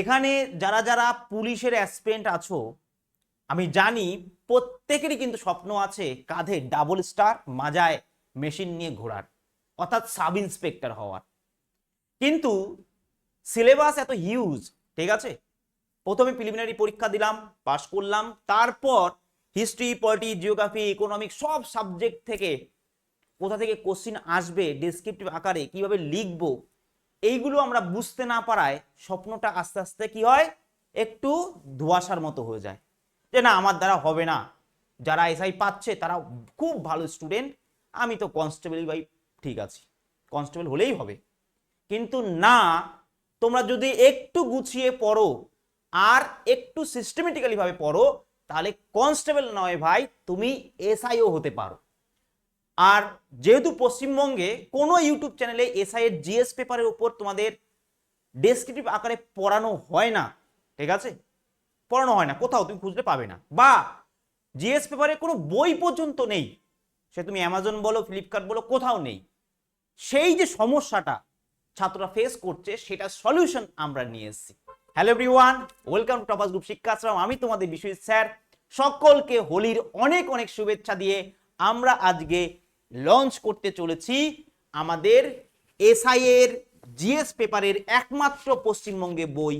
এখানে যারা যারা পুলিশের অ্যাসপেন্ট আছো, আমি জানি প্রত্যেকেরই কিন্তু স্বপ্ন আছে কাঁধে ডাবল স্টার মাজায় মেশিন নিয়ে ঘোরার, অর্থাৎ সাব ইন্সপেক্টর হওয়ার। কিন্তু সিলেবাস এত হিউজ ঠিক আছে? প্রথমে প্রিলিমিনারি পরীক্ষা দিলাম পাশ করলাম, তারপর হিস্ট্রি পলিটি জিওগ্রাফি ইকোনমিক সব সাবজেক্ট থেকে কোথা থেকে কোশ্চিন আসবে ডেসক্রিপটিভ আকারে কীভাবে লিখব এইগুলো আমরা বুঝতে না পারায় স্বপ্নটা আস্তে আস্তে কি হয়? একটু ধোয়াশার মতো হয়ে যায়। যে না, আমার দ্বারা হবে না। যারা এসআই পাচ্ছে, তারা খুব ভালো স্টুডেন্ট। আমি তো কনস্টেবল ভাই ঠিক আছি। কনস্টেবল হলেই হবে। কিন্তু না, তোমরা যদি একটু গুছিয়ে পড়ো আর একটু সিস্টেমেটিক্যালি ভাবে পড়ো, তাহলে কনস্টেবল নয় ভাই, তুমি এসআইও হতে পারো। আর যেহেতু পশ্চিমবঙ্গে কোনো ইউটিউব চ্যানেলে এসআই এর জিএস পেপারের উপর তোমাদের ডেসক্রিপটিভ আকারে পড়ানো হয় না, ঠিক আছে? পড়ানো হয় না, কোথাও তুমি খুঁজলে পাবে না। বা জিএস পেপারে কোনো বই পর্যন্ত নেই, সে তুমি অ্যামাজন বলো ফ্লিপকার্ট বলো, কোথাও নেই। সেই যে সমস্যাটা ছাত্ররা ফেস করছে সেটা সলিউশন আমরা নিয়ে এসেছি। Hello everyone welcome to toppers group Shikshashram আমি তোমাদের বিষয় স্যার। সকলকে হোলির অনেক অনেক শুভেচ্ছা দিয়ে আমরা আজকে লঞ্চ করতে চলেছি আমাদের এসআই এর জিএস পেপারের একমাত্র পশ্চিমবঙ্গে বই।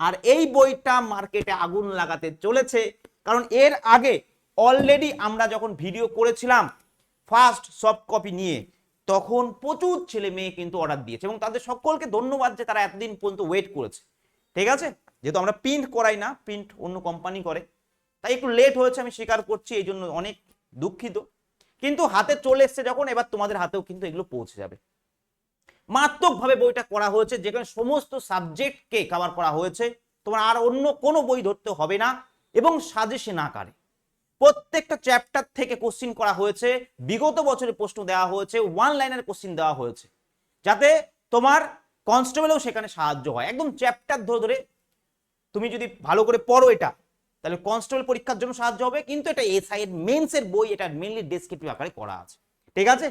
আর এই বইটা মার্কেটে আগুন লাগাতে চলেছে। কারণ এর আগে অলরেডি আমরা যখন ভিডিও করেছিলাম ফার্স্ট সফট কপি নিয়ে, তখন প্রচুর ছেলে মেয়ে কিন্তু অর্ডার দিয়েছে এবং তাদের সকলকে ধন্যবাদ যে তারা এতদিন পর্যন্ত ওয়েট করেছে। ঠিক আছে? যেহেতু আমরা প্রিন্ট করাই না প্রিন্ট অন্য কোম্পানি করে। তাই একটু লেট হয়েছে, আমি স্বীকার করছি এই জন্য অনেক দুঃখিত। কিন্তু হাতে চলে এসছে যখন, এবার তোমাদের হাতেও কিন্তু এগুলো পৌঁছে যাবে। মারাত্মকভাবে বইটা করা হয়েছে, যেখানে সমস্ত সাবজেক্টকে কভার করা হয়েছে। তোমার আর অন্য কোনো বই ধরতে হবে না এবং সাজেশন আকারে প্রত্যেকটা চ্যাপ্টার থেকে কোশ্চিন করা হয়েছে, বিগত বছরে প্রশ্ন দেওয়া হয়েছে ওয়ান লাইনের কোশ্চিন দেওয়া হয়েছে। যাতে তোমার কনস্টেবলেও সেখানে সাহায্য হয়। একদম চ্যাপ্টার ধরে ধরে, তুমি যদি ভালো করে পড়ো এটা তাহলে কনস্টেবল পরীক্ষার জন্য সাহায্য হবে, কিন্তু এটা এসআই এর মেন্সের বই, এটা মেনলি ডেসক্রিপটিভ আকারে করা আছে। ঠিক আছে?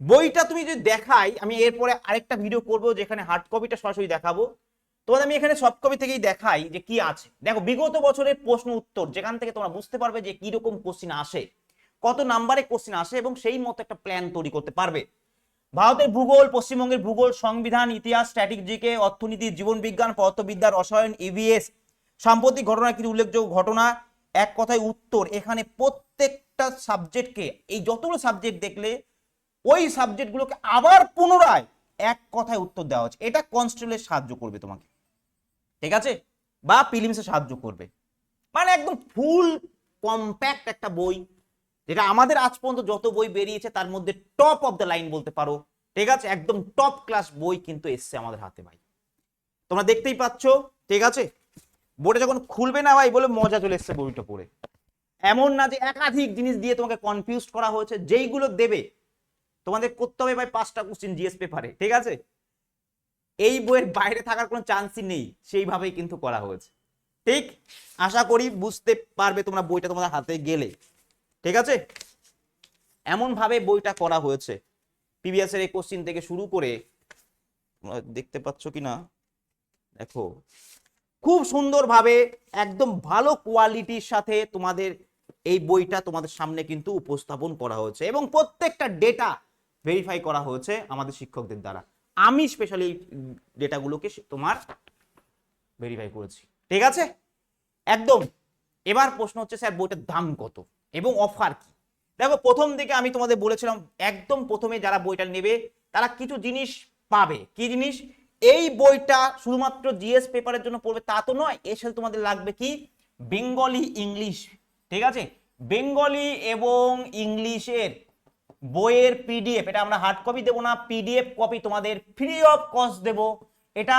বইটা তুমি যদি দেখাই, আমি এরপরে আরেকটা ভিডিও করব যেখানে হার্ড কপিটা সরাসরি দেখাবো। তোমাদের আমি এখানে সফট কপি থেকেই দেখাই যে কি আছে। দেখো, বিগত বছরের প্রশ্ন উত্তর, যেখান থেকে তোমরা বুঝতে পারবে যে কি রকম কোশ্চিন আসে, কত নাম্বারে কোশ্চিন আসে এবং সেই মতো একটা প্ল্যান তৈরি করতে পারবে। ভারতের ভূগোল, পশ্চিমবঙ্গের ভূগোল, সংবিধান, ইতিহাস স্ট্র্যাটেজিকে অর্থনীতি জীবন বিজ্ঞান পদার্থবিদ্যা, রসায়ন ইভিএস সাম্প্রতিক ঘটনা কিছু উল্লেখযোগ্য ঘটনা, এক কথায় উত্তর, এখানে প্রত্যেকটা সাবজেক্টকে এই যতগুলো সাবজেক্ট দেখলে, ওই সাবজেক্টগুলোকে আবার পুনরায় এক কথায় উত্তর দেওয়া হচ্ছে। এটা কনস্টেবলের সাহায্য করবে তোমাকে। ঠিক আছে? বা প্রিলিমসে সাহায্য করবে। মানে একদম ফুল কম্প্যাক্ট একটা বই, যেটা আমাদের আজ পর্যন্ত যত বই বেরিয়েছে, তার মধ্যে টপ অফ দ্য লাইন বলতে পারো। ঠিক আছে? একদম টপ ক্লাস বই কিন্তু এসছে আমাদের হাতে ভাই। তোমরা দেখতেই পাচ্ছ। ঠিক আছে? বোর্ডে যখন খুলবে না ভাই বলে মজা চলে এসছে বইটা পড়ে। এমন না যে একাধিক জিনিস দিয়ে তোমাকে কনফিউজ করা হয়েছে, যেইগুলো দেবে। তোমাদের করতে হবে ভাই পাঁচটা কোশ্চিন জিএস পেপারে ঠিক আছে? এই বইয়ের বাইরে থাকার কোনো চান্সই নেই, সেইভাবেই কিন্তু করা হয়েছে। ঠিক? আশা করি বুঝতে পারবে তোমরা বইটা তোমাদের হাতে গেলে। ঠিক আছে? এমন ভাবে বইটা করা হয়েছে। এর এই কোশ্চিন থেকে শুরু করে দেখতে পাচ্ছ কি না দেখো। খুব সুন্দরভাবে একদম ভালো কোয়ালিটির সাথে তোমাদের এই বইটা তোমাদের সামনে কিন্তু উপস্থাপন করা হয়েছে এবং প্রত্যেকটা ডেটা ভেরিফাই করা হয়েছে আমাদের শিক্ষকদের দ্বারা। আমি স্পেশালি ডেটাগুলোকে তোমার ভেরিফাই করেছি। ঠিক আছে? একদম। এবার প্রশ্ন হচ্ছে, স্যার, বইটার দাম কত এবং অফার কি? দেখো, প্রথম দিকে আমি তোমাদের বলেছিলাম, একদম প্রথমে যারা বইটা নেবে, তারা কিছু জিনিস পাবে। কি জিনিস? এই বইটা শুধুমাত্র জিএস পেপারের জন্য পড়বে, তা তো নয়, এর সাথে তোমাদের লাগবে কি? বেঙ্গলি ইংলিশ, ঠিক আছে? বেঙ্গলি এবং ইংলিশের বইয়ের পিডিএফ এটা আমরা হার্ড কপি দেবো না পিডিএফ কপি তোমাদের ফ্রি অফ কস্ট দেব। এটা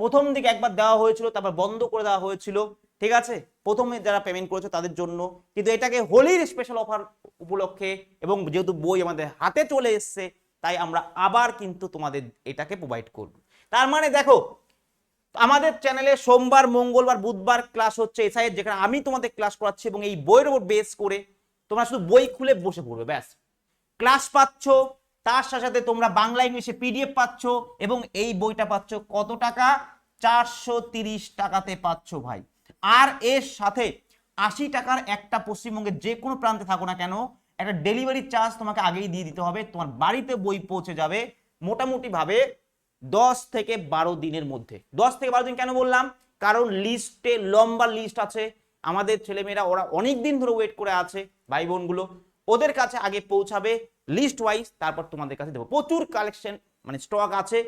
প্রথম দিকে একবার দেওয়া হয়েছিল, তারপর বন্ধ করে দেওয়া হয়েছিল, ঠিক আছে? প্রথমে যারা পেমেন্ট করেছে তাদের জন্য। কিন্তু এটাকে হোলির স্পেশাল অফার উপলক্ষে এবং যেহেতু বই আমাদের হাতে চলে এসছে, তাই আমরা আবার কিন্তু তোমাদের এটাকে প্রোভাইড করব। তার মানে দেখো, আমাদের চ্যানেলে সোমবার, মঙ্গলবার, বুধবার ক্লাস হচ্ছে এসআই যেখানে আমি তোমাদের ক্লাস করাচ্ছি এবং এই বইয়ের উপর বেস করে তোমরা শুধু বই খুলে বসে পড়বে, ব্যাস। ক্লাস পাচ্ছ, তার সাথে সাথে তোমরা বাংলা, ইংলিশে পিডিএফ পাচ্ছ এবং এই বইটা পাচ্ছ কত টাকা? চারশো টাকাতে পাচ্ছ ভাই। আর এর সাথে আশি টাকার একটা পশ্চিমবঙ্গের যে কোনো প্রান্তে থাকো না কেন, একটা ডেলিভারি চার্জ তোমাকে আগেই দিয়ে দিতে হবে, তোমার বাড়িতে বই পৌঁছে যাবে মোটামুটি ভাবে দশ থেকে বারো দিনের মধ্যে। দশ থেকে বারো দিন কেন বললাম? কারণ লিস্টে লম্বা লিস্ট আছে। আমাদের ছেলেমেয়েরা, ওরা অনেক দিন ধরে ওয়েট করে আছে ভাই বোনগুলো ওদের কাছে আগে পৌঁছাবে লিস্ট ওয়াইজ তারপর তোমাদের কাছে দেবো। প্রচুর কালেকশন মানে স্টক আছে।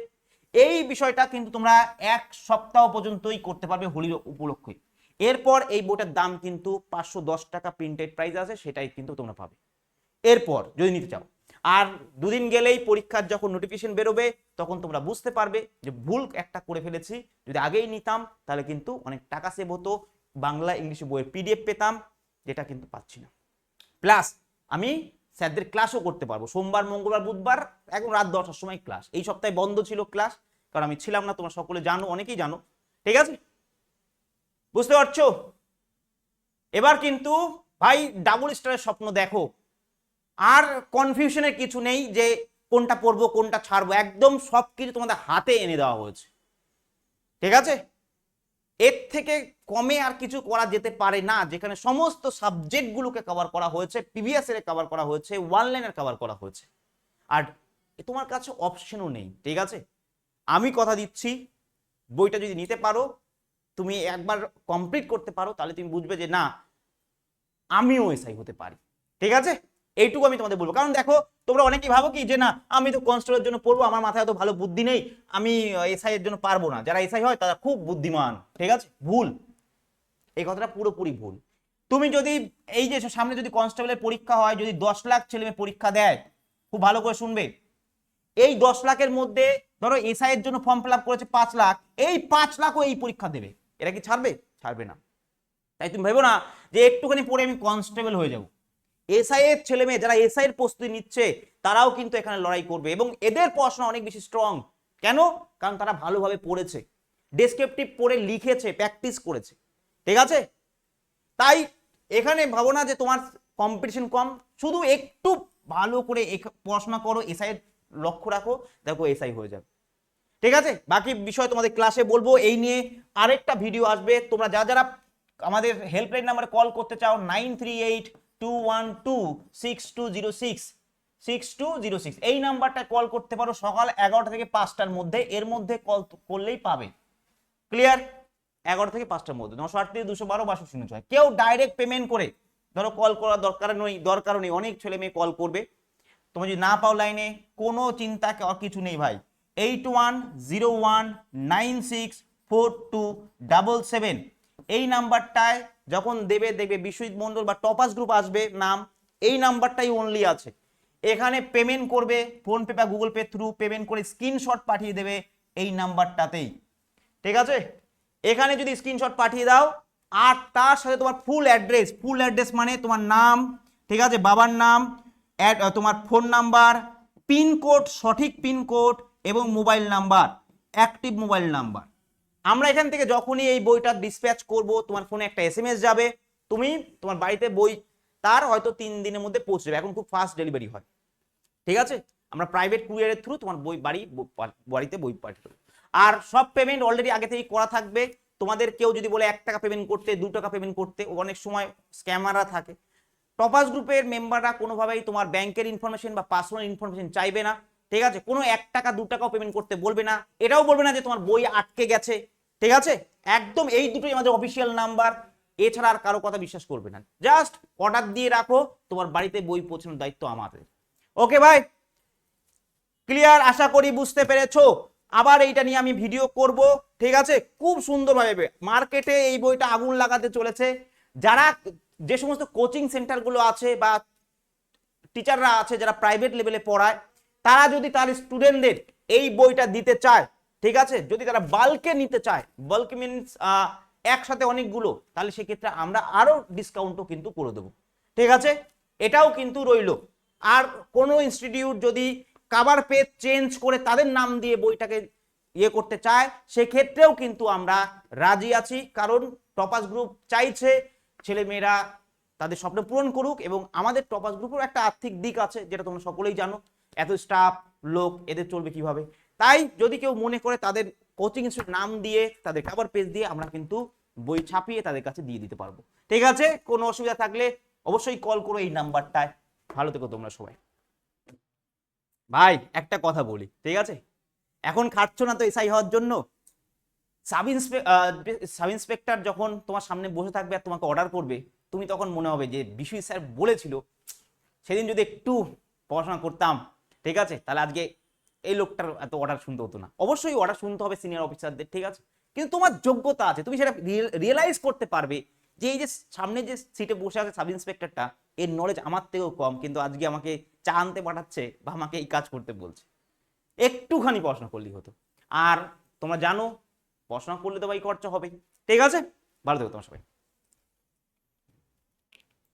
এই বিষয়টা কিন্তু তোমরা এক সপ্তাহ পর্যন্তই করতে পারবে হোলির উপলক্ষে। এরপর এই বইটার দাম কিন্তু পাঁচশো দশ টাকা প্রিন্টেড প্রাইস আছে, সেটাই কিন্তু তোমরা পাবে। এরপর যদি নিতে চাও আর দুদিন গেলেই পরীক্ষার যখন নোটিফিকেশন বেরোবে, তখন তোমরা বুঝতে পারবে যে ভুল একটা করে ফেলেছি। যদি আগেই নিতাম, তাহলে কিন্তু অনেক টাকা সেভ হতো। বাংলা, ইংলিশে বইয়ের পিডিএফ পেতাম, যেটা কিন্তু পাচ্ছি না। প্লাস আমি স্যারদের ক্লাসও করতে পারব। সোমবার, মঙ্গলবার, বুধবার, এখন রাত দশটার সময় ক্লাস এই সপ্তাহে বন্ধ ছিল ক্লাস কারণ আমি ছিলাম না, তোমরা সকলে জানো, অনেকেই জানো। ঠিক আছে? বুঝতে পারছ? এবার কিন্তু ভাই ডাবল স্টারের স্বপ্ন দেখো। আর কনফিউশনের কিছু নেই যে কোনটা পড়ব, কোনটা ছাড়বো, একদম সব কিছু তোমাদের হাতে এনে দেওয়া হয়েছে। ঠিক আছে? এর থেকে কমে আর কিছু করা যেতে পারে না, যেখানে সমস্ত সাবজেক্টগুলোকে কভার করা হয়েছে প্রিভিয়াস এর কভার করা হয়েছে ওয়ান লাইনের কভার করা হয়েছে। আর তোমার কাছে অপশনও নেই, ঠিক আছে? আমি কথা দিচ্ছি, বইটা যদি নিতে পারো, তুমি একবার কমপ্লিট করতে পারো, তাহলে তুমি বুঝবে যে না, আমিও এসআই হতে পারি। ঠিক আছে? এইটুকু আমি তোমাদের বলব। কারণ দেখো, তোমরা অনেকেই ভাবো কি যে না, আমি তো কনস্টেবলের জন্য পড়ব, আমার মাথায় এত ভালো বুদ্ধি নেই, আমি এসআই এর জন্য পারব না। যারা এসআই হয়, তারা খুব বুদ্ধিমান, ঠিক আছে? ভুল। এই কথাটা পুরোপুরি ভুল। তুমি যদি এই যে সামনে যদি কনস্টেবলের পরীক্ষা হয়, যদি দশ লাখ ছেলে মেয়ে পরীক্ষা দেয়, খুব ভালো করে শুনবে। এই দশ লাখের মধ্যে, ধরো এসআই এর জন্য ফর্ম ফিল আপ করেছে পাঁচ লাখ, এই পাঁচ লাখও এই পরীক্ষা দেবে। এরা কি ছাড়বে? ছাড়বে না। তাই তুমি ভেবো না যে একটুখানি পরে আমি কনস্টেবল হয়ে যাব। এসআই এর ছেলে মেয়ে যারা এসআই এর প্রস্তুতি নিচ্ছে, তারাও কিন্তু এখানে লড়াই করবে এবং এদের পড়াশোনা অনেক বেশি স্ট্রং কেন? কারণ তারা ভালোভাবে পড়েছে। ডেসক্রিপটিভ পড়ে লিখেছে প্র্যাকটিস করেছে। ঠিক আছে? তাই এখানে ভাবো না যে তোমার কম্পিটিশন কম। শুধু একটু ভালো করে পড়াশোনা করো, এসআই এর লক্ষ্য রাখো, দেখো এসআই হয়ে যাবে। ঠিক আছে? বাকি বিষয় তোমাদের ক্লাসে বলব, এই নিয়ে আরেকটা ভিডিও আসবে। তোমরা যারা যারা আমাদের হেল্পলাইন নাম্বারে কল করতে চাও nine three eight two one two six two zero six six two zero six এই নাম্বারটা কল করতে পারো সকাল এগারোটা থেকে পাঁচটার মধ্যে। এর মধ্যে কল করলেই পাবে। ক্লিয়ার এগারো থেকে পাঁচটার মধ্যে। নশো আটত্রিশ, দুশো বারো বারোশো শূন্য ছয়। কেউ ডাইরেক্ট পেমেন্ট করে, ধরো কল করার দরকার নেই, দরকারও নেই, অনেক ছেলে মেয়ে কল করবে। তুমি যদি না পাও লাইনে কোনো চিন্তা কিছু নেই ভাই। Eight one zero one nine six four two double seven এই নাম্বারটায় যখন দেবে, দেখবে বিশ্বজিৎ মন্ডল বা টপাস গ্রুপ আসবে, নাম, এই নাম্বারটাই অনলি আছে। এখানে পেমেন্ট করবে ফোনপে বা গুগল পে থ্রু পেমেন্ট করে স্ক্রিনশট পাঠিয়ে দেবে এই নাম্বারটাতেই। ঠিক আছে? এখানে যদি স্ক্রিনশট পাঠিয়ে দাও, আর তার সাথে তোমার ফুল অ্যাড্রেস ফুল অ্যাড্রেস মানে তোমার নাম, ঠিক আছে? বাবার নাম তোমার ফোন নাম্বার পিনকোড সঠিক পিনকোড এবং mobile number active mobile number আমরা এখান থেকে যখনই এই বইটা ডিসপ্যাচ করব, তোমার ফোনে একটা এসএমএস যাবে, তুমি তোমার বাড়িতে বই তার হয়তো তিন দিনের মধ্যে পৌঁছে যাবে। এখন খুব ফাস্ট ডেলিভারি হয়। ঠিক আছে? আমরা প্রাইভেট কুরিয়ারের থ্রু তোমার বই, বাড়ি বাড়িতে বই পাঠিয়ে আর সব পেমেন্ট অলরেডি আগে থেকেই করা থাকবে। তোমাদের কেউ যদি বলে এক টাকা পেমেন্ট করতে, দু টাকা পেমেন্ট করতে, অনেক সময় স্ক্যামাররা থাকে। টপাস গ্রুপের মেম্বাররা কোনোভাবেই তোমার ব্যাংকের ইনফরমেশন বা পার্সোনাল ইনফরমেশন চাইবে না। ঠিক আছে? কোনো এক টাকা, দু টাকাও পেমেন্ট করতে বলবে না। এটাও বলবে না যে তোমার বই আটকে গেছে। ঠিক আছে? একদম এই দুটোই আমাদের অফিসিয়াল নাম্বার এছাড়া আর কারও কথা বিশ্বাস করবে না। জাস্ট অর্ডার দিয়ে রাখো, তোমার বাড়িতে বই পৌঁছানোর দায়িত্ব আমাদের। ওকে ভাই ক্লিয়ার আশা করি বুঝতে পেরেছ। আবার এইটা নিয়ে আমি ভিডিও করব, ঠিক আছে? খুব সুন্দরভাবে মার্কেটে এই বইটা আগুন লাগাতে চলেছে। যারা যে সমস্ত কোচিং সেন্টারগুলো আছে বা টিচাররা আছে, যারা প্রাইভেট লেভেলে পড়ায় তারা যদি তার স্টুডেন্টদের এই বইটা দিতে চায়, ঠিক আছে? যদি তারা বাল্কে নিতে চায় বাল্ক মিনস একসাথে অনেকগুলো, তাহলে সেক্ষেত্রে আমরা আরও ডিসকাউন্টও কিন্তু করে দেবো। ঠিক আছে? এটাও কিন্তু রইল। আর কোনো ইনস্টিটিউট যদি কাভার পেজ চেঞ্জ করে তাদের নাম দিয়ে বইটাকে ইয়ে করতে চায়, সেক্ষেত্রেও কিন্তু আমরা রাজি আছি। কারণ টপাস গ্রুপ চাইছে ছেলে মেয়েরা তাদের স্বপ্ন পূরণ করুক এবং আমাদের টপাস গ্রুপের একটা আর্থিক দিক আছে, যেটা তোমরা সকলেই জানো। এত স্টাফ লোক এদের চলবে কীভাবে? তাই যদি কেউ মনে করে তাদের কোচিং নাম দিয়ে তাদের কাভার পেজ দিয়ে আমরা কিন্তু বই ছাপিয়ে তাদের কাছে দিয়ে দিতে পারব। ঠিক আছে? কোনো অসুবিধা থাকলে অবশ্যই কল করো এই নাম্বারটায়। ভালো থেকো তোমরা সবাই। ভাই একটা কথা বলি ঠিক আছে? এখন খাটছ না তো এসআই হওয়ার জন্য? সাব ইন্সপে- আহ, সাব ইন্সপেক্টর যখন তোমার সামনে বসে থাকবে আর তোমাকে অর্ডার করবে তুমি তখন মনে হবে যে বিশুই স্যার বলেছিল সেদিন যদি একটু পড়াশোনা করতাম ঠিক আছে? তাহলে আজকে এই লোকটার এত অর্ডার শুনতে হতো না। অবশ্যই অর্ডার শুনতে হবে সিনিয়র অফিসারদের ঠিক আছে? কিন্তু তোমার যোগ্যতা আছে, তুমি সেটা রিয়েলাইজ করতে পারবে যে এই যে সামনে যে সিটে বসে আছে সাব ইন্সপেক্টরটা এর নলেজ আমার থেকেও কম, কিন্তু আজকে আমাকে চা আনতে পাঠাচ্ছে বা আমাকে এই কাজ করতে বলছে। একটুখানি পড়াশোনা করলেই হতো। আর তোমরা জানো, পড়াশোনা করলে তো ভাই খরচা হবে ঠিক আছে? ভালো থেকো তোমার সবাই।